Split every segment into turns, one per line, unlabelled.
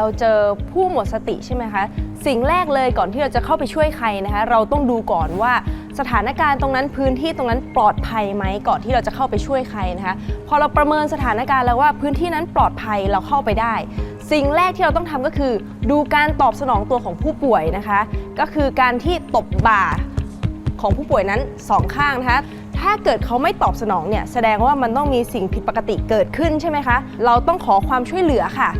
เราเจอผู้หมดสติใช่ไหมคะ สิ่งแรกเลยก่อนที่เราจะเข้าไปช่วยใครนะคะ เราต้องดูก่อนว่าสถานการณ์ตรงนั้นพื้นที่ตรงนั้นปลอดภัยไหมก่อนที่เราจะเข้าไปช่วยใครนะคะ พอเราประเมินสถานการณ์แล้วว่าพื้นที่นั้นปลอดภัยเราเข้าไปได้ สิ่งแรกที่เราต้องทำก็คือ ดูการตอบสนองตัวของผู้ป่วยนะคะ ก็คือการที่ตบบ่าของผู้ป่วยนั้นสองข้างนะคะถ้าเกิดเขาไม่ตอบสนองเนี่ยแสดงว่ามันต้องมีสิ่งผิดปกติเกิดขึ้นใช่ไหมคะ เราต้องขอความช่วยเหลือค่ะ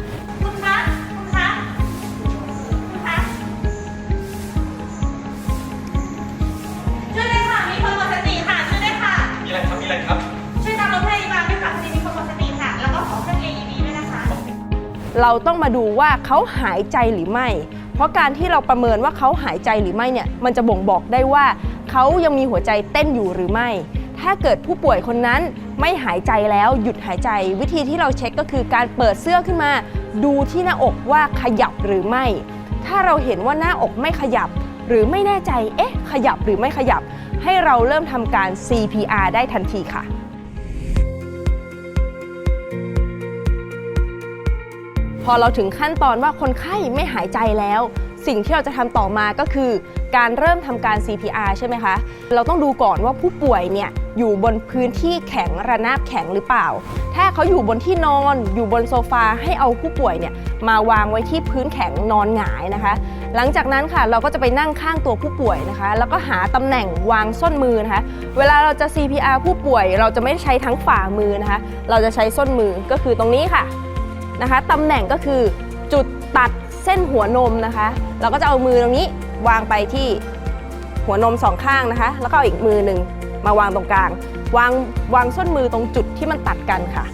เรา
ต้องมาดูว่าเขาหายใจหรือไม่ เพราะการที่เราประเมินว่าเขาหายใจหรือไม่เนี่ย มันจะบ่งบอกได้ว่าเขายังมีหัวใจเต้นอยู่หรือไม่ ถ้าเกิดผู้ป่วยคนนั้นไม่หายใจแล้วหยุดหายใจ วิธีที่เราเช็คก็คือการเปิดเสื้อขึ้นมา ดูที่หน้าอกว่าขยับหรือไม่ ถ้าเราเห็นว่าหน้าอกไม่ขยับ หรือไม่แน่ใจ เอ๊ะ ขยับหรือไม่ขยับ ให้เราเริ่มทำการ CPR ได้ทันทีค่ะ พอเราถึงขั้นตอนว่าคนไข้ไม่หายใจแล้ว สิ่งที่เราจะทำต่อมาก็คือ การเริ่มทำการ CPR ใช่ไหมคะ เราต้องดูก่อนว่าผู้ป่วยเนี่ยอยู่บนพื้นที่แข็งระนาบแข็งหรือเปล่า ถ้าเขาอยู่บนที่นอนอยู่บนโซฟาให้เอาผู้ป่วยเนี่ยมาวางไว้ที่พื้นแข็งนอนหงายนะคะ หลังจากนั้นค่ะเราก็จะไปนั่งข้างตัวผู้ป่วยนะคะ แล้วก็หาตำแหน่งวางส้นมือนะคะ เวลาเราจะ CPR ผู้ป่วย เราจะไม่ใช้ทั้งฝ่ามือนะคะ เราจะใช้ส้นมือก็คือตรงนี้ค่ะ นะคะตำแหน่งก็คือจุดตัดเส้นหัวนมนะคะ เราก็จะเอามือตรงนี้วางไปที่หัวนมสองข้างนะคะ แล้วก็อ,อีกมือหนึ่งมาวางตรงกลาง วางวางส้นมือตรงจุดที่มันตัดกันค่ะ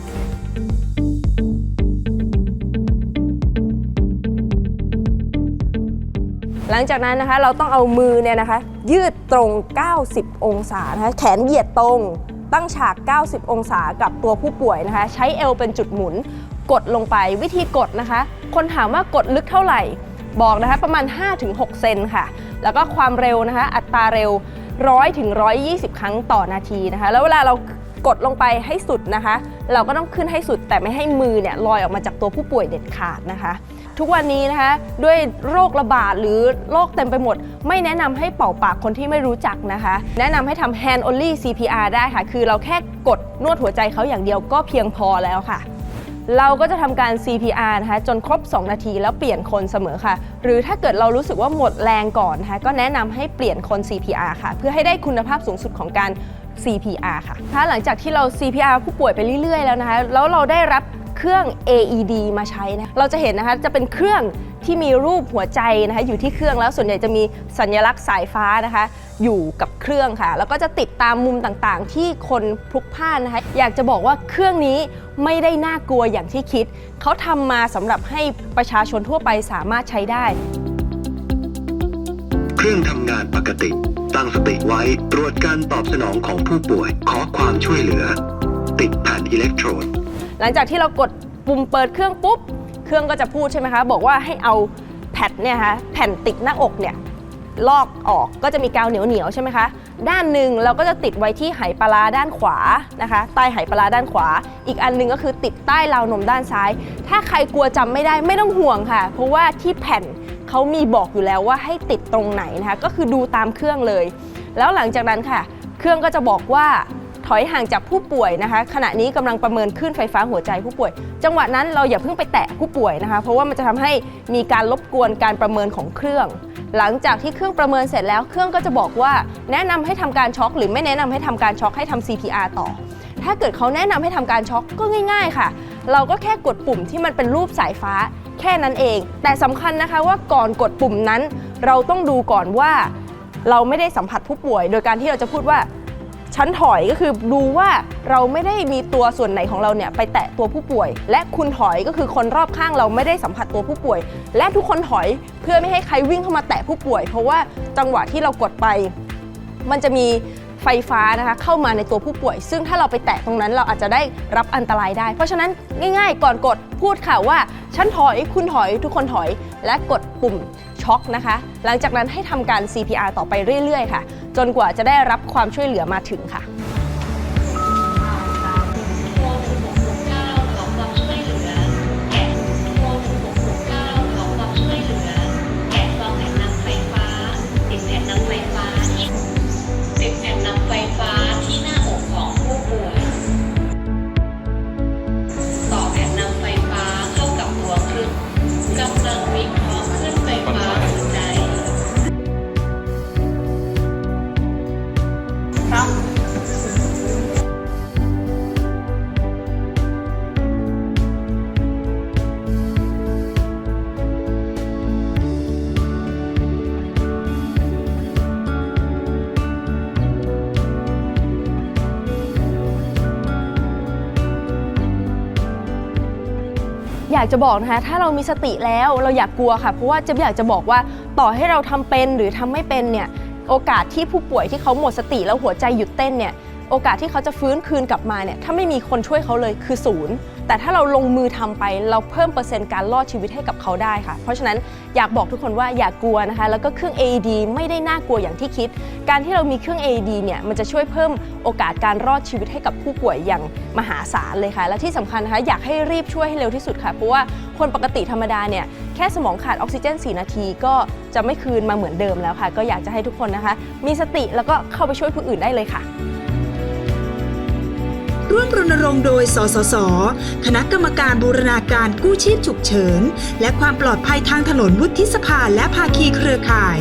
หลังจากนั้นนะคะเราต้องเอามือเนี่ยนะคะ ยืดตรง 90 องศานะคะแขนเหยียดตรงตั้งฉาก 90 องศากับตัวผู้ป่วยนะคะ ใช้เอวเป็นจุดหมุน กดลงไปวิธีกดนะคะ คนถามว่ากดลึกเท่าไหร่ บอกนะคะประมาณ 5-6 เซนค่ะ แล้วก็ความเร็วนะคะ อัตราเร็ว 100ถึง120 ครั้งต่อนาทีนะคะ แล้วเวลาเรากดลงไปให้สุดนะคะ เราก็ต้องขึ้นให้สุดแต่ไม่ให้มือเนี่ยลอยออกมาจากตัวผู้ป่วยเด็ดขาดนะคะ ทุกวันนี้นะคะด้วยโรคระบาดหรือโรคเต็มไปหมด ไม่แนะนำให้เป่าปากคนที่ไม่รู้จักนะคะ แนะนำให้ทำ hand only CPR ได้ค่ะ คือเราแค่กดนวดหัวใจเขาอย่างเดียวก็เพียงพอแล้วค่ะ เราก็จะทำการ CPR นะคะจนครบ 2 นาทีแล้วเปลี่ยนคนเสมอค่ะ หรือถ้าเกิดเรารู้สึกว่าหมดแรงก่อนนะคะก็แนะนำให้เปลี่ยนคน CPR ค่ะ เพื่อให้ได้คุณภาพสูงสุดของการ CPR ค่ะ ถ้าหลังจากที่เรา CPR ผู้ป่วยไปเรื่อยๆ แล้วนะคะ แล้วเราได้รับ เครื่อง AED มาใช้นะเราจะเห็นนะคะจะเป็นเครื่องที่มีรูปหัวใจนะคะอยู่ที่เครื่องแล้วส่วนใหญ่จะมีสัญลักษณ์สายฟ้านะคะ อยู่กับเครื่องค่ะ แล้วก็จะติดตามมุมต่างๆ ที่คนพลุกพล่านนะคะอยากจะบอกว่าเครื่องนี้ไม่ได้น่ากลัวอย่างที่คิด เขาทำมาสำหรับให้ประชาชนทั่วไปสามารถใช้ได้
เครื่องทำงานปกติ ตั้งสติไว้ตรวจการตอบสนองของผู้ป่วย ขอความช่วยเหลือ ติดแผ่นอิเล็กโทรด
หลังจากที่เรากดปุ่มเปิดเครื่องปุ๊บ เครื่องก็จะพูดใช่ไหมคะ บอกว่าให้เอาแผ่นเนี่ยคะแผ่นติดหน้าอกเนี่ยลอกออกก็จะมีกาวเหนียวเหนียวๆใช่ไหมคะ ด้านหนึ่งเราก็จะติดไว้ที่ไหปลาร้าด้านขวานะคะ ใต้ไหปลาร้าด้านขวา อีกอันหนึงก็คือติดใต้ราวนมด้านซ้าย ถ้าใครกลัวจำไม่ได้ไม่ต้องห่วงค่ะ เพราะว่าที่แผ่นเขามีบอกอยู่แล้วว่าให้ติดตรงไหนนะคะ ก็คือดูตามเครื่องเลย แล้วหลังจากนั้นค่ะ เครื่องก็จะบอกว่า ถอยห่างจากผู้ป่วยนะคะ ขณะนี้กำลังประเมินขึ้นไฟฟ้าหัวใจผู้ป่วย จังหวะนั้นเราอย่าเพิ่งไปแตะผู้ป่วยนะคะ เพราะว่ามันจะทำให้มีการรบกวนการประเมินของเครื่อง หลังจากที่เครื่องประเมินเสร็จแล้วเครื่องก็จะบอกว่า แนะนำให้ทำการช็อคหรือไม่แนะนำให้ทำการช็อคให้ทำ CPR ต่อ ถ้าเกิดเขาแนะนำให้ทำการช็อคก็ง่าย ๆ ค่ะ เราก็แค่กดปุ่มที่มันเป็นรูปสายฟ้า แค่นั้นเอง แต่สำคัญนะคะว่าก่อนกดปุ่มนั้น เราต้องดูก่อนว่าเราไม่ได้สัมผัสผู้ป่วย โดยการที่เราจะพูดว่า ฉันถอยก็คือดูว่าเราไม่ได้มีตัวส่วนไหนของเราเนี่ยไปแตะตัวผู้ป่วย และคุณถอยก็คือคนรอบข้างเราไม่ได้สัมผัสตัวผู้ป่วย และทุกคนถอยเพื่อไม่ให้ใครวิ่งเข้ามาแตะผู้ป่วย เพราะว่าจังหวะที่เรากดไป มันจะมีไฟฟ้านะคะเข้ามาในตัวผู้ป่วย ซึ่งถ้าเราไปแตะตรงนั้นเราอาจจะได้รับอันตรายได้ เพราะฉะนั้นง่าย ๆ ก่อนกดพูดค่ะว่าฉันถอยคุณถอยทุกคนถอยและกดปุ่ม ช็อกนะคะ หลังจากนั้นให้ทำการ CPR ต่อไปเรื่อย ๆ ค่ะ จนกว่าจะได้รับความช่วยเหลือมาถึงค่ะ อยากจะบอกนะคะถ้าเรามีสติแล้วเราอยากกลัวค่ะ เพราะว่าเจะอยากจะบอกว่าต่อให้เราทำเป็นหรือทำไม่เป็นเนี่ยโอกาสที่ผู้ป่วยที่เขาหมดสติแล้วหัวใจหยุดเต้นเนี่ยโอกาสที่เขาจะฟื้นคืนกลับมาเนี่ยถ้าไม่มีคนช่วยเขาเลยคือศูนย์ แต่ถ้าเราลงมือทำไปเราเพิ่มเปอร์เซ็นต์การรอดชีวิตให้กับเขาได้ค่ะ เพราะฉะนั้นอยากบอกทุกคนว่าอย่ากลัวนะคะ แล้วก็เครื่อง AED ไม่ได้น่ากลัวอย่างที่คิด การที่เรามีเครื่อง AED เนี่ยมันจะช่วยเพิ่มโอกาสการรอดชีวิตให้กับผู้ป่วยอย่างมหาศาลเลยค่ะ และที่สำคัญนะคะอยากให้รีบช่วยให้เร็วที่สุดค่ะ เพราะว่าคนปกติธรรมดาเนี่ยแค่สมองขาดออกซิเจน 4 นาทีก็จะไม่คืนมาเหมือนเดิมแล้วค่ะ ก็อยากจะให้ทุกคนนะคะ มีสติแล้วก็เข้าไปช่วยผู้อื่นได้เลยค่ะ
ร่วมรณรงค์โดย สสส คณะกรรมการบูรณาการกู้ชีพฉุกเฉิน และความปลอดภัยทางถนนวุฒิสภาและภาคีเครือข่าย